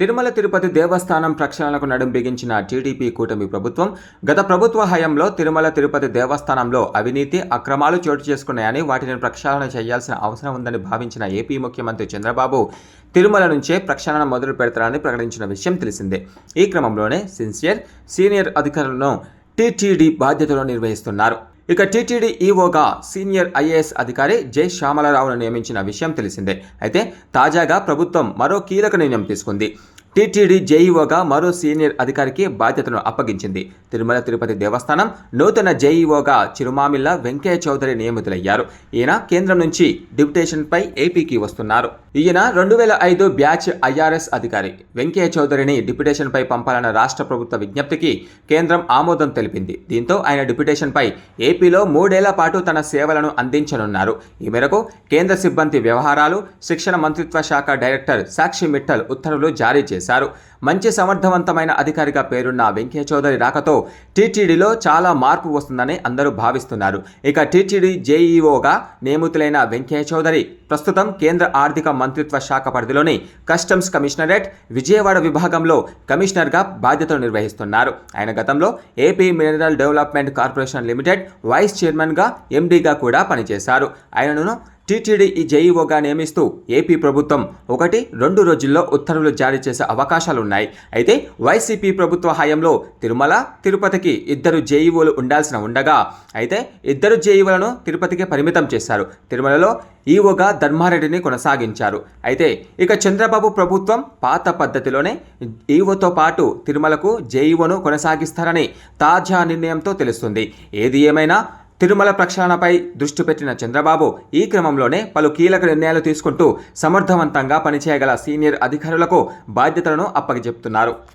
తిరుమల తిరుపతి దేవస్థానం ప్రక్షాళనకు నడుం బిగించిన టీడీపీ కూటమి ప్రభుత్వం గత ప్రభుత్వ హయాంలో తిరుమల తిరుపతి దేవస్థానంలో అవినీతి అక్రమాలు చోటు చేసుకున్నాయని వాటిని ప్రక్షాళన చేయాల్సిన అవసరం ఉందని భావించిన ఏపీ ముఖ్యమంత్రి చంద్రబాబు తిరుమల నుంచే ప్రక్షాళన మొదలు పెడతారని ప్రకటించిన విషయం తెలిసిందే. ఈ క్రమంలోనే సిన్సియర్ సీనియర్ అధికారులను టీటీడీ బాధ్యతలు నిర్వహిస్తున్నారు. ఇక టీటీడీ ఈవోగా సీనియర్ ఐఏఎస్ అధికారి జై శ్యామలరావును నియమించిన విషయం తెలిసిందే. అయితే తాజాగా ప్రభుత్వం మరో కీలక నిర్ణయం తీసుకుంది. టీటీడీ జేఈఓగా మరో సీనియర్ అధికారికి బాధ్యతను అప్పగించింది. తిరుమల తిరుపతి దేవస్థానం నూతన జేఈఓగా చిరుమామిల్ల వెంకయ్య చౌదరి నియమితులయ్యారు. ఈయన కేంద్రం నుంచి డిప్యుటేషన్పై ఏపీకి వస్తున్నారు. ఈయన రెండు వేల ఐదు బ్యాచ్ ఐఆర్ఎస్ అధికారి. వెంకయ్య చౌదరిని డిప్యుటేషన్పై పంపాలన్న రాష్ట్ర ప్రభుత్వ విజ్ఞప్తికి కేంద్రం ఆమోదం తెలిపింది. దీంతో ఆయన డిప్యుటేషన్పై ఏపీలో మూడేళ్ళ పాటు తన సేవలను అందించనున్నారు. ఈ మేరకు కేంద్ర సిబ్బంది వ్యవహారాలు శిక్షణ మంత్రిత్వ శాఖ డైరెక్టర్ సాక్షి మిట్టల్ ఉత్తర్వులు జారీ చేశారు. చేశారు. మంచి సమర్థవంతమైన అధికారిగా పేరున్న వెంకయ్య చౌదరి రాకతో టీటీడీలో చాలా మార్పు వస్తుందని అందరూ భావిస్తున్నారు. ఇక టీటీడీ జేఈఓగా నియమితులైన వెంకయ్య చౌదరి ప్రస్తుతం కేంద్ర ఆర్థిక మంత్రిత్వ శాఖ పరిధిలోని కస్టమ్స్ కమిషనరేట్ విజయవాడ విభాగంలో కమిషనర్గా బాధ్యతలు నిర్వహిస్తున్నారు. ఆయన గతంలో AP mineral development corporation limited vice చైర్మన్గా ఎండీగా కూడా పనిచేశారు. ఆయనను టీటీడీ ఈ జేఈఓగా నియమిస్తూ ఏపీ ప్రభుత్వం ఒకటి రెండు రోజుల్లో ఉత్తర్వులు జారీ చేసే అవకాశాలున్నాయి. అయితే వైసీపీ ప్రభుత్వ హయాంలో తిరుమల తిరుపతికి ఇద్దరు జేఈఓలు ఉండాల్సిన ఉండగా అయితే ఇద్దరు జేఈఓలను తిరుపతికి పరిమితం చేశారు. తిరుమలలో ఈఓగా ధర్మారెడ్డిని కొనసాగించారు. అయితే ఇక చంద్రబాబు ప్రభుత్వం పాత పద్ధతిలోనే ఈఓతో పాటు తిరుమలకు జేఈఓను కొనసాగిస్తారని తాజా నిర్ణయంతో తెలుస్తుంది. ఏది ఏమైనా తిరుమల ప్రక్షాళనపై దృష్టి పెట్టిన చంద్రబాబు ఈ క్రమంలోనే పలు కీలక నిర్ణయాలు తీసుకుంటూ సమర్థవంతంగా పనిచేయగల సీనియర్ అధికారులకు బాధ్యతలను అప్పగిచెప్తున్నారు